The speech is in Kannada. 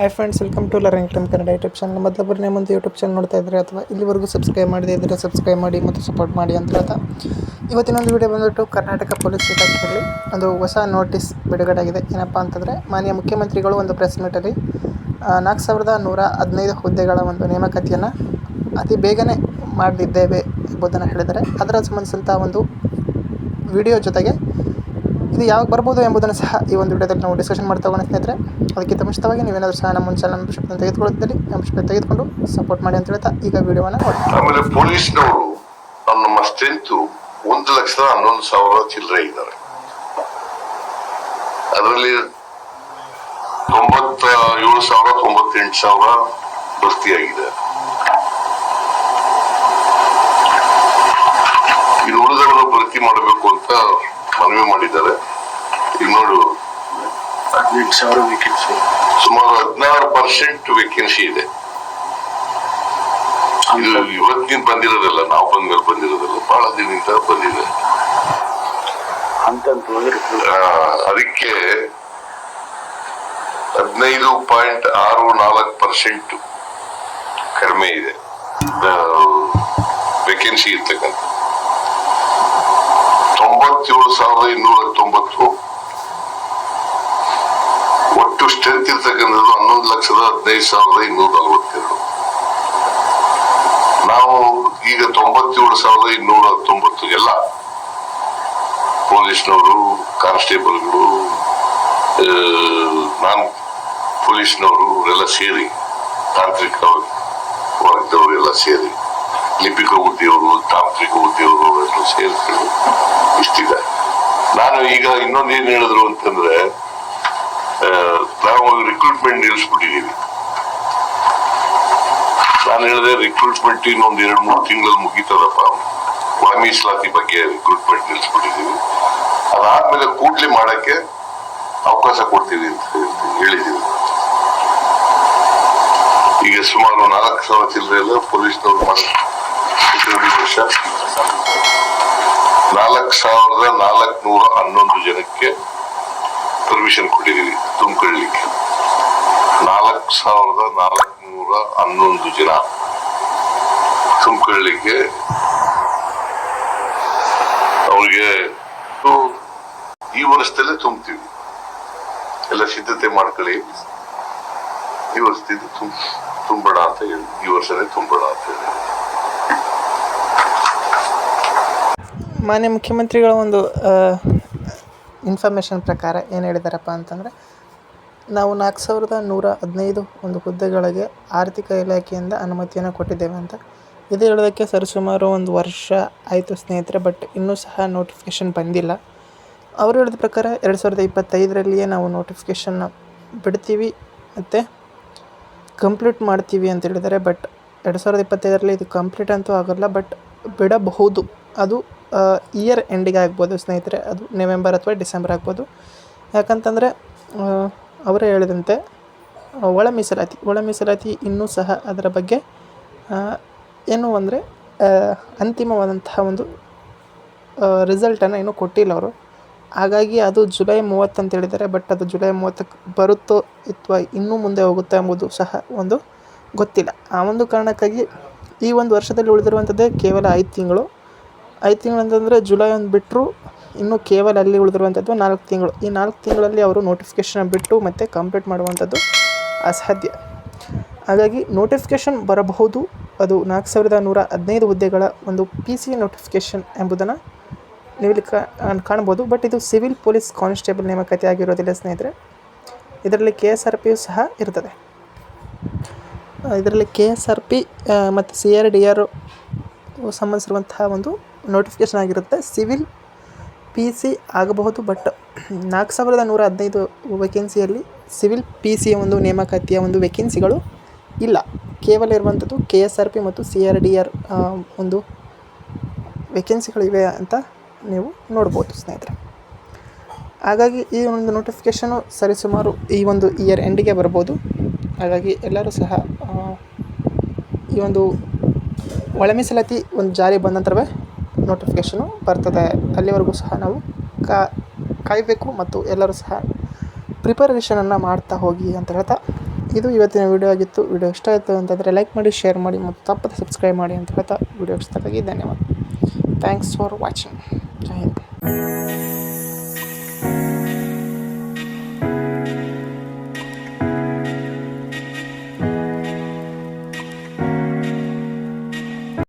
Hi friends welcome to learning time Kannada YouTube channel ಮೊದಲ ನಿಮ್ಮ ಮುಂದೆ ಯೂಟ್ಯೂಬ್ ಚಾನಲ್ ನೋಡ್ತಾ ಇದ್ದರೆ ಅಥವಾ ಇಲ್ಲಿವರೆಗೂ ಸಬ್ಸ್ಕ್ರೈಬ್ ಮಾಡಿದೆ ಇದ್ದರೆ ಸಬ್ಸ್ಕ್ರೈಬ್ ಮಾಡಿ ಮತ್ತು ಸಪೋರ್ಟ್ ಮಾಡಿ ಅಂತ ಹೇಳ್ತಾ. ಇವತ್ತಿನ ಒಂದು ವಿಡಿಯೋ ಬಂದುಬಿಟ್ಟು ಕರ್ನಾಟಕ ಪೊಲೀಸ್ ಇಲಾಖೆಯಲ್ಲಿ ಒಂದು ಹೊಸ ನೋಟಿಸ್ ಬಿಡುಗಡೆ ಆಗಿದೆ ಏನಪ್ಪ ಅಂತಂದರೆ, ಮಾನ್ಯ ಮುಖ್ಯಮಂತ್ರಿಗಳು ಒಂದು ಪ್ರೆಸ್ ಮೀಟಲ್ಲಿ ನಾಲ್ಕು ಸಾವಿರದ ನೂರ ಹದಿನೈದು ಹುದ್ದೆಗಳ ಒಂದು ನೇಮಕಾತಿಯನ್ನು ಅತಿ ಬೇಗನೆ ಮಾಡಿದ್ದೇವೆ ಎಂಬುದನ್ನು ಹೇಳಿದರೆ ಅದರ ಸಂಬಂಧಿಸಿದಂಥ ಒಂದು ವಿಡಿಯೋ ಜೊತೆಗೆ ಇದು ಯಾವಾಗ ಬರ್ಬೋದು ಎಂಬುದನ್ನು ಸಹ ಈ ಒಂದು ವಿಡಿಯೋದಲ್ಲಿ ನಾವು ಡಿಸ್ಕಷನ್ ಮಾಡ್ತಾ ಹೋಗೋಣ ಸ್ನೇಹಿತರೆ. ಅದಕ್ಕಿಂತ ಮುಂಚಿತವಾಗಿ ನೀವೇನಾದರೂ ಸಹ ನಮ್ಮ ಚಾನಲ್ ಮೆಂಬರ್ಶಿಪ್ನ ತೆಗೆದುಕೊಳ್ಳುತ್ತಿದ್ದಲ್ಲಿ ಮೆಂಬರ್ಶಿಪ್ ತೆಗೆದುಕೊಂಡು ಸಪೋರ್ಟ್ ಮಾಡಿ ಅಂತ ಹೇಳ್ತಾ ಈಗ ವಿಡಿಯೋವನ್ನು ನೋಡಿ. ಆಮೇಲೆ ಪೊಲೀಸ್ನವರು ನಮ್ಮ ಸ್ಟ್ರೆಂತು ಒಂದು ಲಕ್ಷದ ಹನ್ನೊಂದು ಸಾವಿರ ಚಿಲ್ಲರೆ ಇದ್ದಾರೆ. ಅದರಲ್ಲಿ ತೊಂಬತ್ತ ಏಳು ಸಾವಿರ, ತೊಂಬತ್ತೆಂಟು ಸಾವಿರ ಭರ್ತಿಯಾಗಿದೆ. ಇದು ಉಳಿದವರು ಭರ್ತಿ ಮಾಡಬೇಕು ಮನವಿ ಮಾಡಿದ್ದಾರೆ. ಈಗ ನೋಡು. ಹದಿನೆಂಟು ಸಾವಿರ ವೇಕೆನ್ಸಿ ಸುಮಾರು ಹದಿನಾರು ಪರ್ಸೆಂಟ್ ವೇಕೆನ್ಸಿ ಇದೆ. ಇದು ಇವತ್ತಿನ ಬಂದಿರೋದಲ್ಲ ನಾವು ಬಂದ್ಮೇಲೆ ಬಂದಿರೋದಲ್ಲ ಬಹಳ ದಿನದಿಂದ ಬಂದಿದೆ. ಅದಕ್ಕೆ ಹದಿನೈದು ಪಾಯಿಂಟ್ ಆರು ನಾಲ್ಕು ಪರ್ಸೆಂಟ್ ಕಡಿಮೆ ಇದೆ. ವೇಕೆನ್ಸಿ ಇರ್ತಕ್ಕಂಥ ತೊಂಬತ್ತೇಳು ಸಾವಿರದ ಇನ್ನೂರ ಹತ್ತೊಂಬತ್ತು ಒಟ್ಟು ಸ್ಟ್ರೆಂತ್ ಇರ್ತಕ್ಕಂಥದ್ದು ಹನ್ನೊಂದು ಲಕ್ಷದ ಹದಿನೈದು ಸಾವಿರದ ಇನ್ನೂರ ನಲವತ್ತೆರಡು. ನಾವು ಈಗ ತೊಂಬತ್ತೇಳು ಸಾವಿರದ ಇನ್ನೂರ ಹತ್ತೊಂಬತ್ತು ಎಲ್ಲ ಪೊಲೀಸ್ನವರು ಕಾನ್ಸ್ಟೇಬಲ್ಗಳು ನಾನ್ ಪೊಲೀಸ್ನವರು ಎಲ್ಲ ಸೇರಿ ತಾಂತ್ರಿಕ ವರ್ಗದವರು ಎಲ್ಲ ಸೇರಿ ಲಿಪಿಕ ಹುದ್ದೆಯವರು ತಾಂತ್ರಿಕ ಎಲ್ಲ ಸೇರ್ಕೊಂಡು ಇಷ್ಟಿದೆ. ನಾನು ಈಗ ಇನ್ನೊಂದೇನು ಹೇಳಿದ್ರು ಅಂತಂದ್ರೆ ನಾವು ರಿಕ್ರೂಟ್ಮೆಂಟ್ ನಿಲ್ಲಿಸ್ಬಿಟ್ಟಿದೀವಿ ನಾನು ಹೇಳಿದೆ ರಿಕ್ರೂಟ್ಮೆಂಟ್ ಇನ್ನೊಂದ್ ಎರಡು ಮೂರು ತಿಂಗಳಲ್ಲಿ ಮುಗೀತದಪ್ಪ. ಒಳ ಮೀಸಲಾತಿ ಬಗ್ಗೆ ರಿಕ್ರೂಟ್ಮೆಂಟ್ ನಿಲ್ಲಿಸ್ಬಿಟ್ಟಿದೀವಿ ಅದಾದ್ಮೇಲೆ ಕೂಡ್ಲಿ ಮಾಡಕ್ಕೆ ಅವಕಾಶ ಕೊಡ್ತೀವಿ ಅಂತ ಹೇಳಿದೀವಿ ಈಗ ಸುಮಾರು ನಾಲ್ಕು ಸಾವಿರ ಚಿಲ್ಲರೆ ಎಲ್ಲ ಪೊಲೀಸ್ನವ್ರು ಮಾಡಿ ನಾಲ್ಕು ಸಾವಿರದ ನಾಲ್ಕುನೂರ ಹನ್ನೊಂದು ಜನಕ್ಕೆ ಪರ್ಮಿಷನ್ ಕೊಟ್ಟಿದ್ದೀವಿ ತುಂಬಿಕೊಳ್ಳಿಕ್ಕೆ. ನಾಲ್ಕು ಸಾವಿರದ ನಾಲ್ಕುನೂರ ಹನ್ನೊಂದು ಜನ ತುಂಬಿಕೊಳ್ಳಿಕ್ಕೆ ಅವ್ರಿಗೆ ಈ ವರ್ಷದಲ್ಲೇ ತುಂಬ್ತೀವಿ. ಎಲ್ಲ ಸಿದ್ಧತೆ ಮಾಡ್ಕೊಳ್ಳಿ. ಈ ವರ್ಷದಿಂದ ತುಂಬ ತುಂಬೋಣ ಅಂತ ಹೇಳಿ, ಈ ವರ್ಷನೇ ತುಂಬೋಣ ಅಂತ ಹೇಳಿ. ಮಾನ್ಯ ಮುಖ್ಯಮಂತ್ರಿಗಳ ಒಂದು ಇನ್ಫಾರ್ಮೇಷನ್ ಪ್ರಕಾರ ಏನು ಹೇಳಿದಾರಪ್ಪ ಅಂತಂದರೆ, ನಾವು ನಾಲ್ಕು ಸಾವಿರದ ನೂರ ಹದಿನೈದು ಒಂದು ಹುದ್ದೆಗಳಿಗೆ ಆರ್ಥಿಕ ಇಲಾಖೆಯಿಂದ ಅನುಮತಿಯನ್ನು ಕೊಟ್ಟಿದ್ದೇವೆ ಅಂತ. ಇದು ಹೇಳೋದಕ್ಕೆ ಸರಿಸುಮಾರು ಒಂದು ವರ್ಷ ಆಯಿತು ಸ್ನೇಹಿತರೆ, ಬಟ್ ಇನ್ನೂ ಸಹ ನೋಟಿಫಿಕೇಷನ್ ಬಂದಿಲ್ಲ. ಅವರು ಹೇಳಿದ ಪ್ರಕಾರ ಎರಡು ಸಾವಿರದ ಇಪ್ಪತ್ತೈದರಲ್ಲಿಯೇ ನಾವು ನೋಟಿಫಿಕೇಷನ್ನ ಬಿಡ್ತೀವಿ ಮತ್ತು ಕಂಪ್ಲೀಟ್ ಮಾಡ್ತೀವಿ ಅಂತ ಹೇಳಿದರೆ ಬಟ್ ಎರಡು ಸಾವಿರದ ಇಪ್ಪತ್ತೈದರಲ್ಲಿ ಇದು ಕಂಪ್ಲೀಟ್ ಅಂತೂ ಆಗೋಲ್ಲ, ಬಟ್ ಬಿಡಬಹುದು. ಅದು ಇಯರ್ ಎಂಡಿಗೆ ಆಗ್ಬೋದು, ಸ್ನೇಹಿತರೆ. ಅದು ನವೆಂಬರ್ ಅಥವಾ ಡಿಸೆಂಬರ್ ಆಗ್ಬೋದು. ಯಾಕಂತಂದರೆ ಅವರೇ ಹೇಳಿದಂತೆ ಒಳ ಮೀಸಲಾತಿ ಒಳ ಮೀಸಲಾತಿ ಇನ್ನೂ ಸಹ ಅದರ ಬಗ್ಗೆ ಏನು ಅಂದರೆ ಅಂತಿಮವಾದಂತಹ ಒಂದು ರಿಸಲ್ಟನ್ನು ಇನ್ನೂ ಕೊಟ್ಟಿಲ್ಲ ಅವರು. ಹಾಗಾಗಿ ಅದು ಜುಲೈ ಮೂವತ್ತು ಅಂತ ಹೇಳಿದ್ದಾರೆ ಬಟ್ ಅದು ಜುಲೈ ಮೂವತ್ತಕ್ಕೆ ಬರುತ್ತೋ ಅಥವಾ ಇನ್ನೂ ಮುಂದೆ ಹೋಗುತ್ತೋ ಎಂಬುದು ಸಹ ಒಂದು ಗೊತ್ತಿಲ್ಲ. ಆ ಒಂದು ಕಾರಣಕ್ಕಾಗಿ ಈ ಒಂದು ವರ್ಷದಲ್ಲಿ ಉಳಿದಿರುವಂಥದ್ದೇ ಕೇವಲ ಐದು ತಿಂಗಳು. ಐದು ತಿಂಗಳು ಅಂತಂದರೆ ಜುಲೈ ಒಂದು ಬಿಟ್ಟರು ಇನ್ನು ಕೇವಲ ಅಲ್ಲಿ ಉಳಿದಿರುವಂಥದ್ದು ನಾಲ್ಕು ತಿಂಗಳು. ಈ ನಾಲ್ಕು ತಿಂಗಳಲ್ಲಿ ಅವರು ನೋಟಿಫಿಕೇಷನ್ ಬಿಟ್ಟು ಮತ್ತೆ ಕಂಪ್ಲೀಟ್ ಮಾಡುವಂಥದ್ದು ಅಸಾಧ್ಯ. ಹಾಗಾಗಿ ನೋಟಿಫಿಕೇಷನ್ ಬರಬಹುದು. ಅದು ನಾಲ್ಕು ಸಾವಿರದ ನೂರ ಹದಿನೈದು ಹುದ್ದೆಗಳ ಒಂದು ಪಿ ಸಿ ನೋಟಿಫಿಕೇಷನ್ ಎಂಬುದನ್ನು ನೀವು ಇಲ್ಲಿ ಕಾಣ್ಬೋದು. ಬಟ್ ಇದು ಸಿವಿಲ್ ಪೊಲೀಸ್ ಕಾನ್ಸ್ಟೇಬಲ್ ನೇಮಕಾತಿ ಆಗಿರೋದಿಲ್ಲ ಸ್ನೇಹಿತರೆ. ಇದರಲ್ಲಿ ಕೆ ಎಸ್ ಆರ್ ಪಿಯು ಸಹ ಇರ್ತದೆ. ಇದರಲ್ಲಿ ಕೆ ಎಸ್ ಆರ್ ಪಿ ಮತ್ತು ಸಿ ಆರ್ ಡಿ ಆರ್ ಸಂಬಂಧಿಸಿರುವಂತಹ ಒಂದು ನೋಟಿಫಿಕೇಷನ್ ಆಗಿರುತ್ತೆ. ಸಿವಿಲ್ ಪಿ ಸಿ ಆಗಬಹುದು ಬಟ್ ನಾಲ್ಕು ಸಾವಿರದ ನೂರ ಹದಿನೈದು ವೇಕೆನ್ಸಿಯಲ್ಲಿ ಸಿವಿಲ್ ಪಿ ಸಿಯ ಒಂದು ನೇಮಕಾತಿಯ ಒಂದು ವೇಕೆನ್ಸಿಗಳು ಇಲ್ಲ. ಕೇವಲ ಇರುವಂಥದ್ದು ಕೆ ಎಸ್ ಆರ್ ಪಿ ಮತ್ತು ಸಿ ಆರ್ ಡಿ ಆರ್ ಒಂದು ವೇಕೆನ್ಸಿಗಳಿವೆ ಅಂತ ನೀವು ನೋಡ್ಬೋದು ಸ್ನೇಹಿತರೆ. ಹಾಗಾಗಿ ಈ ಒಂದು ನೋಟಿಫಿಕೇಷನು ಸರಿಸುಮಾರು ಈ ಒಂದು ಇಯರ್ ಎಂಡಿಗೆ ಬರ್ಬೋದು. ಹಾಗಾಗಿ ಎಲ್ಲರೂ ಸಹ ಈ ಒಂದು ಒಳ ಮೀಸಲಾತಿ ಒಂದು ಜಾರಿ ಬಂದ ನಂತರವೇ ನೋಟಿಫಿಕೇಷನು ಬರ್ತದೆ. ಅಲ್ಲಿವರೆಗೂ ಸಹ ನಾವು ಕಾಯಬೇಕು ಮತ್ತು ಎಲ್ಲರೂ ಸಹ ಪ್ರಿಪರೇಷನನ್ನು ಮಾಡ್ತಾ ಹೋಗಿ ಅಂತ ಹೇಳ್ತಾ ಇದು ಇವತ್ತಿನ ವಿಡಿಯೋ ಆಗಿತ್ತು. ವಿಡಿಯೋ ಇಷ್ಟ ಆಯಿತು ಅಂತಂದರೆ ಲೈಕ್ ಮಾಡಿ ಶೇರ್ ಮಾಡಿ ಮತ್ತು ತಪ್ಪದೆ ಸಬ್ಸ್ಕ್ರೈಬ್ ಮಾಡಿ ಅಂತ ಹೇಳ್ತಾ ವೀಡಿಯೋ ಇಷ್ಟಕ್ಕಾಗಿ ಧನ್ಯವಾದ. Thanks for watching Jai